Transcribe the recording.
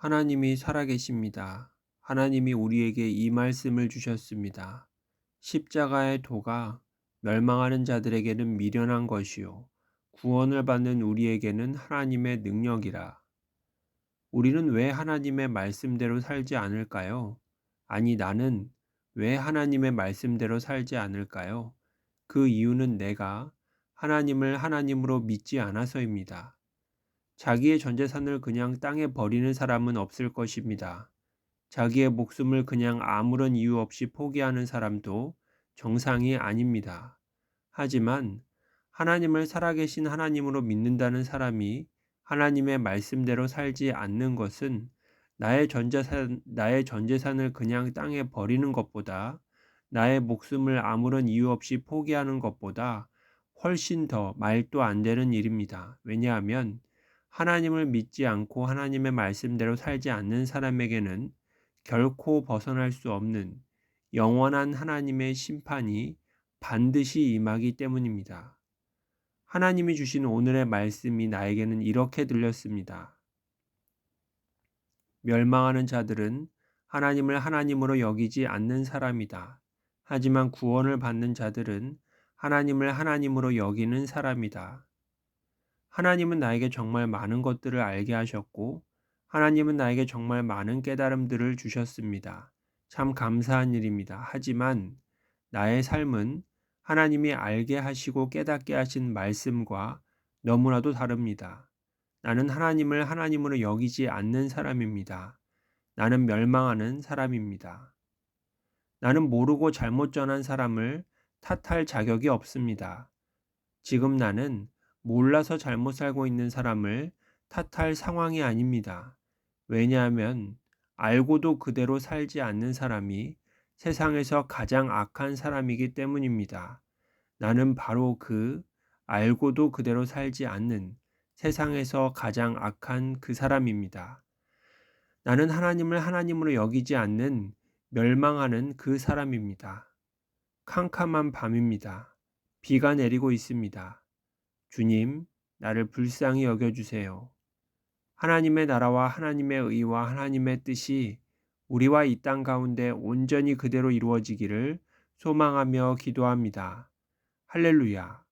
하나님이 살아계십니다. 하나님이 우리에게 이 말씀을 주셨습니다. 십자가의 도가 멸망하는 자들에게는 미련한 것이요. 구원을 받는 우리에게는 하나님의 능력이라. 우리는 왜 하나님의 말씀대로 살지 않을까요? 아니, 나는 왜 하나님의 말씀대로 살지 않을까요? 그 이유는 내가 하나님을 하나님으로 믿지 않아서입니다. 자기의 전 재산을 그냥 땅에 버리는 사람은 없을 것입니다. 자기의 목숨을 그냥 아무런 이유 없이 포기하는 사람도 정상이 아닙니다. 하지만 하나님을 살아계신 하나님으로 믿는다는 사람이 하나님의 말씀대로 살지 않는 것은 나의 전재산, 나의 전재산을 그냥 땅에 버리는 것보다 나의 목숨을 아무런 이유 없이 포기하는 것보다 훨씬 더 말도 안 되는 일입니다. 왜냐하면 하나님을 믿지 않고 하나님의 말씀대로 살지 않는 사람에게는 결코 벗어날 수 없는 영원한 하나님의 심판이 반드시 임하기 때문입니다. 하나님이 주신 오늘의 말씀이 나에게는 이렇게 들렸습니다. 멸망하는 자들은 하나님을 하나님으로 여기지 않는 사람이다. 하지만 구원을 받는 자들은 하나님을 하나님으로 여기는 사람이다. 하나님은 나에게 정말 많은 것들을 알게 하셨고, 하나님은 나에게 정말 많은 깨달음들을 주셨습니다. 참 감사한 일입니다. 하지만 나의 삶은 하나님이 알게 하시고 깨닫게 하신 말씀과 너무나도 다릅니다. 나는 하나님을 하나님으로 여기지 않는 사람입니다. 나는 멸망하는 사람입니다. 나는 모르고 잘못 전한 사람을 탓할 자격이 없습니다. 지금 나는 몰라서 잘못 살고 있는 사람을 탓할 상황이 아닙니다. 왜냐하면 알고도 그대로 살지 않는 사람이 세상에서 가장 악한 사람이기 때문입니다. 나는 바로 그 알고도 그대로 살지 않는 세상에서 가장 악한 그 사람입니다. 나는 하나님을 하나님으로 여기지 않는 멸망하는 그 사람입니다. 캄캄한 밤입니다. 비가 내리고 있습니다. 주님, 나를 불쌍히 여겨주세요. 하나님의 나라와 하나님의 의와 하나님의 뜻이 우리와 이 땅 가운데 온전히 그대로 이루어지기를 소망하며 기도합니다. 할렐루야.